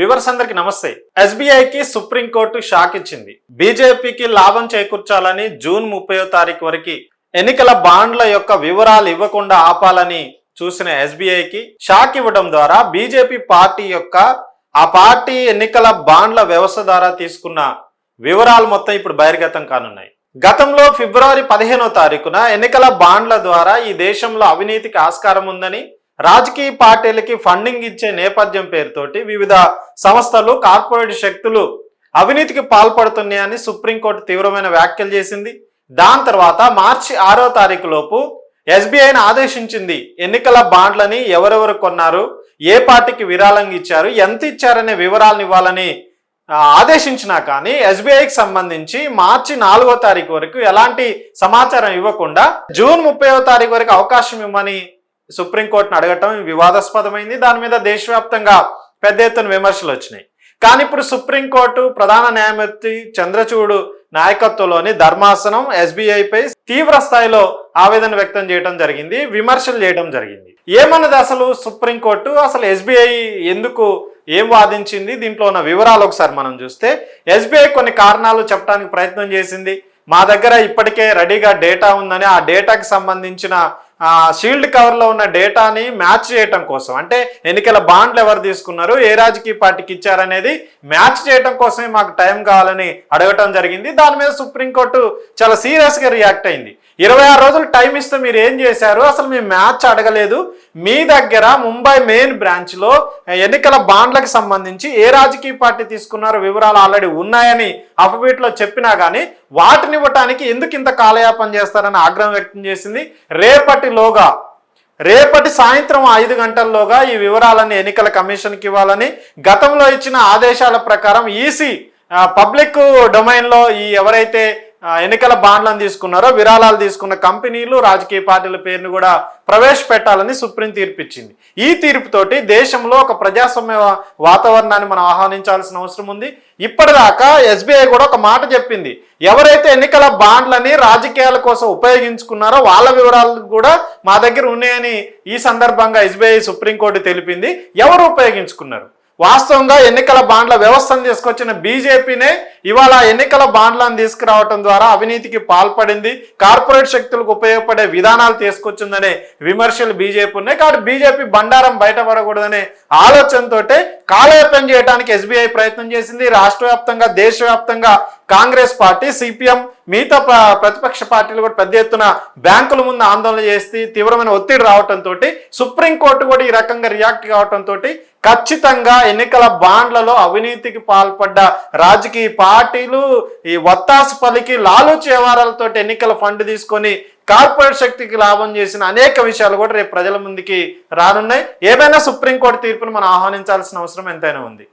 Viewers అందరికి నమస్తే. ఎస్బీఐకి supreme court shock ఇచ్చింది బీజేపీకి లాభం చేకూర్చాలని జూన్ ముప్పయో తారీఖు వరకు ఎన్నికల బాండ్ల యొక్క వివరాలు ఇవ్వకుండా ఆపాలని చూసిన ఎస్బీఐకి షాక్ ఇవ్వడం ద్వారా బీజేపీ పార్టీ యొక్క ఆ పార్టీ ఎన్నికల బాండ్ల వ్యవస్థ ద్వారా తీసుకున్న వివరాలు మొత్తం ఇప్పుడు బహిర్గతం కానున్నాయి. గతంలో ఫిబ్రవరి పదిహేనో తారీఖున ఎన్నికల బాండ్ల ద్వారా ఈ దేశంలో అవినీతికి ఆస్కారం ఉందని రాజకీయ పార్టీలకి ఫండింగ్ ఇచ్చే నేపథ్యం పేరుతోటి వివిధ సంస్థలు కార్పొరేట్ శక్తులు అవినీతికి పాల్పడుతున్నాయని సుప్రీంకోర్టు తీవ్రమైన వ్యాఖ్యలు చేసింది. దాని తర్వాత మార్చి ఆరో తారీఖు లోపు ఎస్బీఐని ఆదేశించింది. ఎన్నికల బాండ్లని ఎవరెవరు కొన్నారు ఏ పార్టీకి విరాళంగా ఇచ్చారు ఎంత ఇచ్చారనే వివరాలను ఇవ్వాలని ఆదేశించినా కానీ ఎస్బీఐకి సంబంధించి మార్చి నాలుగో తారీఖు వరకు ఎలాంటి సమాచారం ఇవ్వకుండా జూన్ ముప్పైవ తారీఖు వరకు అవకాశం ఇవ్వమని సుప్రీంకోర్టును అడగటం వివాదాస్పదమైంది. దాని మీద దేశవ్యాప్తంగా పెద్ద ఎత్తున విమర్శలు వచ్చినాయి. కానీ ఇప్పుడు సుప్రీంకోర్టు ప్రధాన న్యాయమూర్తి చంద్రచూడు నాయకత్వంలోని ధర్మాసనం ఎస్బీఐపై తీవ్ర స్థాయిలో ఆవేదన వ్యక్తం చేయడం జరిగింది విమర్శలు చేయడం జరిగింది. ఏమన్నది అసలు సుప్రీంకోర్టు? అసలు ఎస్బీఐ ఎందుకు ఏం వాదించింది? దీంట్లో ఉన్న వివరాలు ఒకసారి మనం చూస్తే ఎస్బీఐ కొన్ని కారణాలు చెప్పడానికి ప్రయత్నం చేసింది. మా దగ్గర ఇప్పటికే రెడీగా డేటా ఉందని ఆ డేటాకి సంబంధించిన షీల్డ్ కవర్లో ఉన్న డేటాని మ్యాచ్ చేయటం కోసం. అంటే ఎన్నికల బాండ్లు ఎవరు తీసుకున్నారు ఏ రాజకీయ పార్టీకి ఇచ్చారనేది మ్యాచ్ చేయటం కోసమే మాకు టైం కావాలని అడగటం జరిగింది. దాని మీద సుప్రీంకోర్టు చాలా సీరియస్గా రియాక్ట్ అయింది. ఇరవై ఆరు రోజులు టైం ఇస్తే మీరు ఏం చేశారు? అసలు మీ మ్యాచ్ అడగలేదు. మీ దగ్గర ముంబై మెయిన్ బ్రాంచ్లో ఎన్నికల బాండ్లకు సంబంధించి ఏ రాజకీయ పార్టీ తీసుకున్నారో? వివరాలు ఆల్రెడీ ఉన్నాయని అఫబీట్లో చెప్పినా కానీ వాటిని ఇవ్వటానికి ఎందుకు ఇంత కాలయాపం చేస్తారని ఆగ్రహం వ్యక్తం చేసింది. రేపటిలోగా రేపటి సాయంత్రం ఐదు గంటల్లోగా ఈ వివరాలన్నీ ఎన్నికల కమిషన్కి ఇవ్వాలని గతంలో ఇచ్చిన ఆదేశాల ప్రకారం ఈసీ పబ్లిక్ డొమైన్లో ఈ ఎవరైతే ఎన్నికల బాండ్లను తీసుకున్నారో విరాళాలు తీసుకున్న కంపెనీలు రాజకీయ పార్టీల పేరును కూడా ప్రవేశపెట్టాలని సుప్రీం తీర్పు ఇచ్చింది ఈ తీర్పుతోటి దేశంలో ఒక ప్రజాస్వామ్య వాతావరణాన్ని మనం ఆహ్వానించాల్సిన అవసరం ఉంది. ఇప్పటిదాకా ఎస్బీఐ కూడా ఒక మాట చెప్పింది. ఎవరైతే ఎన్నికల బాండ్లని రాజకీయాల కోసం ఉపయోగించుకున్నారో వాళ్ళ వివరాలు కూడా మా దగ్గర ఉన్నాయని ఈ సందర్భంగా ఎస్బీఐ సుప్రీంకోర్టు తెలిపింది. ఎవరు ఉపయోగించుకున్నారు? వాస్తవంగా ఎన్నికల బాండ్ల వ్యవస్థను తీసుకొచ్చిన బీజేపీనే ఇవాళ ఎన్నికల బాండ్లను తీసుకురావటం ద్వారా అవినీతికి పాల్పడింది. కార్పొరేట్ శక్తులకు ఉపయోగపడే విధానాలు తీసుకొచ్చిందనే విమర్శలు బీజేపీ ఉన్నాయి. కాబట్టి బీజేపీ బండారం బయటపడకూడదనే ఆలోచనతోటే కాలయాపం చేయడానికి ఎస్బీఐ ప్రయత్నం చేసింది. రాష్ట్ర వ్యాప్తంగా దేశవ్యాప్తంగా కాంగ్రెస్ పార్టీ సిపిఎం మిగతా ప్రతిపక్ష పార్టీలు కూడా పెద్ద ఎత్తున బ్యాంకుల ముందు ఆందోళన చేసి తీవ్రమైన ఒత్తిడి రావడంతో సుప్రీంకోర్టు కూడా ఈ రకంగా రియాక్ట్ కావడంతో ఖచ్చితంగా ఎన్నికల బాండ్లలో అవినీతికి పాల్పడ్డ రాజకీయ పార్టీలు ఈ వత్తాసు పలికి లాలూచి వ్యవహారాలతో ఎన్నికల ఫండ్ తీసుకొని కార్పొరేట్ శక్తికి లాభం చేసిన అనేక విషయాలు కూడా రేపు ప్రజల ముందుకి రానున్నాయి. ఏమైనా సుప్రీంకోర్టు తీర్పును మనం ఆహ్వానించాల్సిన అవసరం ఎంతైనా ఉంది.